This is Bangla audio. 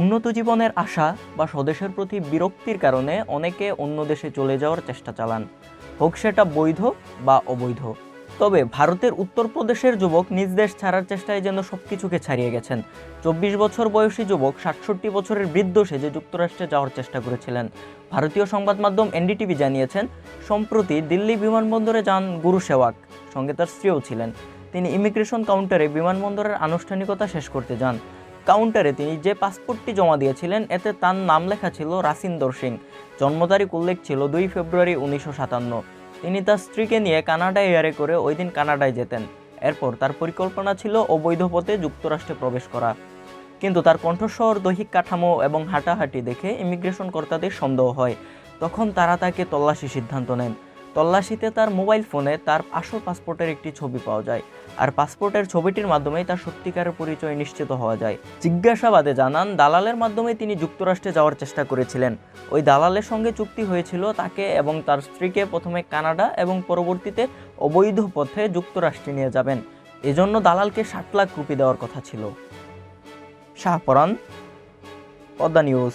উন্নত জীবনের আশা বা স্বদেশের প্রতি বিরক্তির কারণে অনেকে অন্য দেশে চলে যাওয়ার চেষ্টা চালান। হোক সেটা বৈধ বা অবৈধ। তবে ভারতের উত্তরপ্রদেশের যুবক নিজ দেশ ছাড়ার চেষ্টায় যেন সব কিছুকে ছাড়িয়ে গেছেন। চব্বিশ বছর বয়সী যুবক সাতষট্টি বছরের বৃদ্ধ সেজে যুক্তরাষ্ট্রে যাওয়ার চেষ্টা করেছিলেন। ভারতীয় সংবাদ মাধ্যম এনডিটিভি জানিয়েছেন, সম্প্রতি দিল্লি বিমানবন্দরে যান গুরু সেওয়াক, সঙ্গে তার স্ত্রীও ছিলেন। তিনি ইমিগ্রেশন কাউন্টারে বিমানবন্দরের আনুষ্ঠানিকতা শেষ করতে যান। কাউন্টারে তিনি যে পাসপোর্টটি জমা দিয়েছিলেন, এতে তার নাম লেখা ছিল রাসিন্দর সিং জন্ম তারিখ উল্লেখ ছিল দুই ফেব্রুয়ারি উনিশশো সাতান্ন। তিনি তার স্ত্রীকে নিয়ে কানাডা এয়ারে করে ওই দিন কানাডায় যেতেন। এরপর তার পরিকল্পনা ছিল অবৈধ পথে যুক্তরাষ্ট্রে প্রবেশ করা। কিন্তু তার কণ্ঠস্বর, দৈহিক কাঠামো এবং হাঁটাহাঁটি দেখে ইমিগ্রেশন কর্তাদের সন্দেহ হয়। তখন তারা তাকে তল্লাশি সিদ্ধান্ত নেন। তল্লাশিতে তার মোবাইল ফোনে তার আসল পাসপোর্টের একটি ছবি পাওয়া যায়, আর পাসপোর্টের ছবিটির মাধ্যমেই তার সত্যিকারের পরিচয় নিশ্চিত হওয়া যায়। জিজ্ঞাসাবাদে জানান, দালালের মাধ্যমে তিনি যুক্তরাষ্ট্রে যাওয়ার চেষ্টা করেছিলেন। ওই দালালের সঙ্গে চুক্তি হয়েছিল তাকে এবং তার স্ত্রীকে প্রথমে কানাডা এবং পরবর্তীতে অবৈধ পথে যুক্তরাষ্ট্রে নিয়ে যাবেন। এজন্য দালালকে ষাট লাখ রুপি দেওয়ার কথা ছিল। শাহপরান, পদ্মা নিউজ।